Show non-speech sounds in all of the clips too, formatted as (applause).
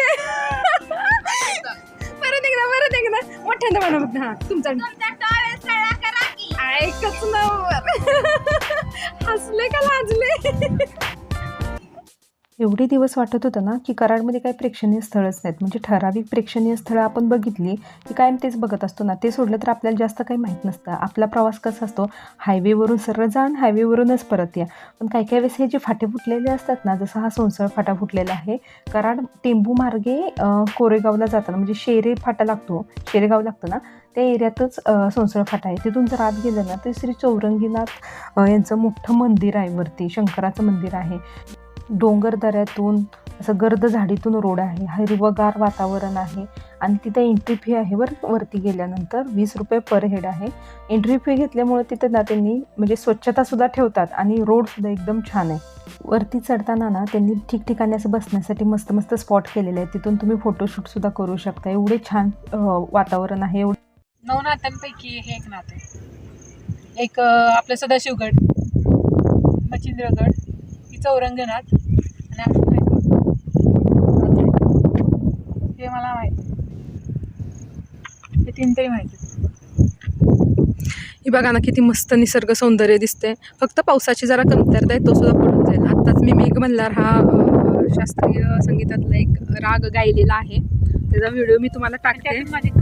दे परत एकदा परत एकदा. मोठ्यांदा म्हणा हा तुमचा. ऐकच नंबर हसले का लाजले? एवढे दिवस वाटत होतं ना की कराडमध्ये काही प्रेक्षणीय स्थळच नाहीत. म्हणजे ठराविक प्रेक्षणीय स्थळं आपण बघितली की कायम तेच बघत असतो ना. ते सोडलं तर आपल्याला जास्त काही माहीत नसतं. आपला प्रवास कसा असतो? हायवेवरून सरळ जा आणि हायवेवरूनच परत या. पण काही काही वेळेस हे जे फाटे फुटलेले असतात ना जसं हा सोनसळ फाटा फुटलेला आहे कराड टेंबू मार्गे कोरेगावला जाताना म्हणजे शेरे फाटा लागतो शेरेगाव लागतं ना त्या एरियातच सोनसळ फाटा आहे. तिथून जर आत गेलं ना तर श्री चौरंगीनाथ यांचं मोठं मंदिर आहे वरती शंकराचं मंदिर आहे. डोंगर दऱ्यातून असं गर्द झाडीतून रोड आहे. हिरवगार वातावरण आहे आणि तिथं एंट्री फी आहे बरं वरती गेल्यानंतर वीस रुपये पर हेड आहे. एंट्री फी घेतल्यामुळे तिथं ना त्यांनी म्हणजे स्वच्छतासुद्धा ठेवतात आणि रोडसुद्धा एकदम छान आहे. वरती चढताना ना त्यांनी ठिकठिकाणी असं बसण्यासाठी मस्त मस्त स्पॉट केलेले आहेत. तिथून तुम्ही फोटोशूटसुद्धा करू शकता. एवढे छान वातावरण आहे. एवढं नऊ नात्यांपैकी हे एक नातं. आहे एक आपलं सदाशिवगड मच्छिंद्रगड ही चौरंगनाथ माहिती हे मला माहिती. हे तीन तरी माहिती. ही बघा ना किती मस्त निसर्ग सौंदर्य दिसते फक्त पावसाची जरा कमतरता आहे तो सुद्धा पडून जाईल. आत्ताच मी मेघ मल्हार हा शास्त्रीय संगीतातला एक राग गायलेला आहे. त्याचा व्हिडिओ मी तुम्हाला टाकते. माझे (laughs)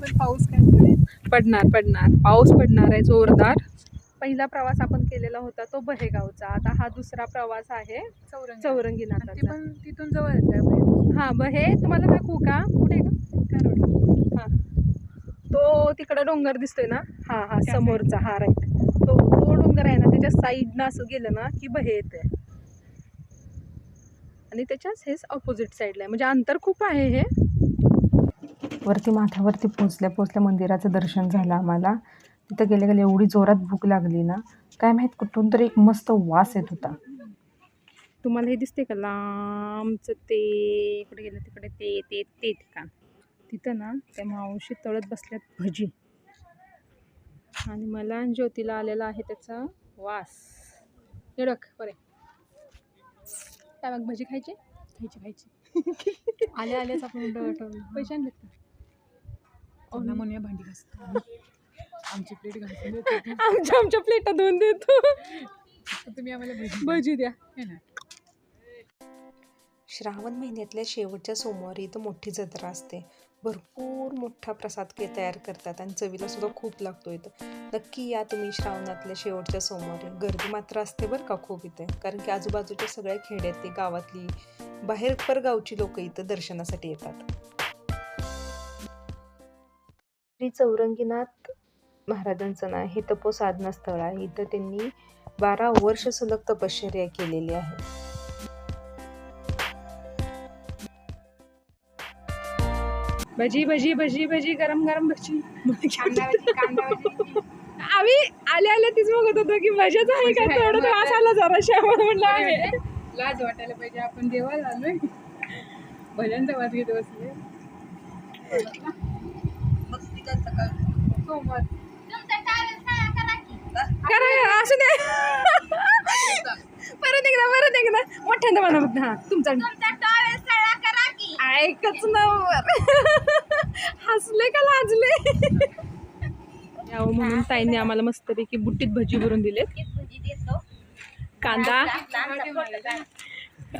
पण पाऊस काय पडेल? पडणार पडणार. पाऊस पडणार आहे जोरदार. पहिला प्रवास आपण केलेला होता तो बहेगावचा. आता हा दुसरा प्रवास आहे चौरंग ते चौरंगीनाथाचा पण तिथून जवळच आहे. हा बहे तुम्हाला दाखवू का? कुठे का. हा. तो तिकडं डोंगर दिसतोय ना? हा हा समोरचा. हा राईट तो तो डोंगर आहे ना त्याच्या साईडनं असं गेलं ना की बहे येते आणि त्याच्याच हेच ऑपोजिट साईडला आहे. म्हणजे अंतर खूप आहे हे. वरती माथ्यावरती पोचल्या पोचल्या मंदिराचं दर्शन झालं आम्हाला. तिथं गेल्या गेल्या एवढी जोरात भूक लागली ना काय माहीत कुठून तरी एक मस्त वास येत होता. तुम्हाला हे दिसते का? लांबचं ते इकडे गेलं तिकडे ते ते ते ठिकाण. तिथं ना त्या मावशी तळत बसल्यात भजी. आणि मला ज्योतीला आलेला आहे त्याचा वास. हे डक बरे. काय मग भजी खायची? खायची खायची. आले आलेच आपण पैसे आणलेत का? त्यांना म्हणूया भांडी घासतो आमची प्लेट आमच्या आमच्या प्लेटा धुवून देतो. तुम्ही आम्हाला भजी भजी द्या. श्रावण महिन्यातल्या शेवटच्या सोमवारी इथं मोठी जत्रा असते. भरपूर मोठा प्रसाद के तयार करतात आणि चवीला सुद्धा खूप लागतो इथं. नक्की या तुम्ही श्रावणातल्या शेवटच्या सोमवारी. गर्दी मात्र असते बरं का खूप इथे. कारण की आजूबाजूच्या सगळ्या खेड्यातली गावातली. बाहेर परगावची लोक इथं दर्शनासाठी येतात. श्री चौरंगीनाथ महाराजांचं ना हे तपोसाधना स्थळ आहे. इथं त्यांनी बारा वर्ष सलग तपश्चर्या केलेली आहे. भजी भजी भजी भजी गरम गरम भजी. आम्ही आले आले तीच बघत होतो की भज्याच आहे का? थोडं आला जरा श्यामला म्हणलं आहे. लाज वाटायला पाहिजे. आपण देवाला आलोय. भजनचा वाद घेत बसले. सोमवार. करा असू दे. परत एकदा परत एकदा. मोठ्यांदा म्हणा हा तुमचा. ऐकच नंबर हसले का लाजले? यावं म्हणून ताईंनी आम्हाला मस्तपैकी बुट्टीत भजी भरून दिले कांदा.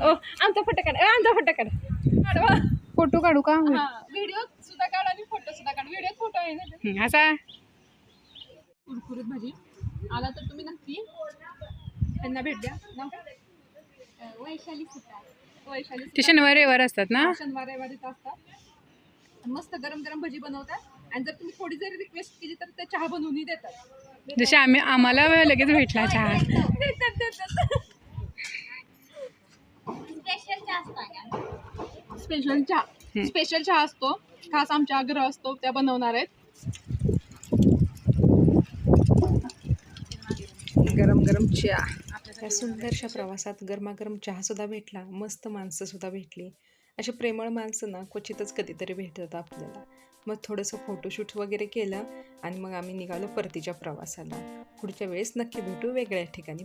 ओ आमचा फोटो काढ. आमचा फोटो काढ. फोटो काढू का? व्हिडिओ सुद्धा काढ आणि फोटो सुद्धा काढ. व्हिडिओ फोटो आहे ना? असा. कुरकुरीत भाजी. आला तर तुम्ही नक्की त्यांना भेट द्या? वैशाली सुतार वैशाली ते शनिवार रविवार असतात ना. शनिवार रविवारीच असतात. मस्त गरम गरम भजी बनवतात. आणि जर तुम्ही थोडी जरी रिक्वेस्ट केली तर ते चहा बनवूनही देतात. जसे आम्ही आम्हाला लगेच भेटला चहा. देतात देतात. स्पेशल चहा हम्म. स्पेशल चहा असतो. खास आमच्या आग्रह असतो त्या बनवणार आहेत. गरम गरम चहा. आपल्या सुंदरशा प्रवासात गरमागरम चहासुद्धा भेटला. मस्त माणसंसुद्धा भेटली. अशी प्रेमळ माणसं ना क्वचितच कधीतरी भेटतात आपल्याला. मग थोडंसं फोटोशूट वगैरे केलं आणि मग आम्ही निघालो परतीच्या प्रवासाला. पुढच्या वेळेस नक्की भेटू वेगळ्या ठिकाणी.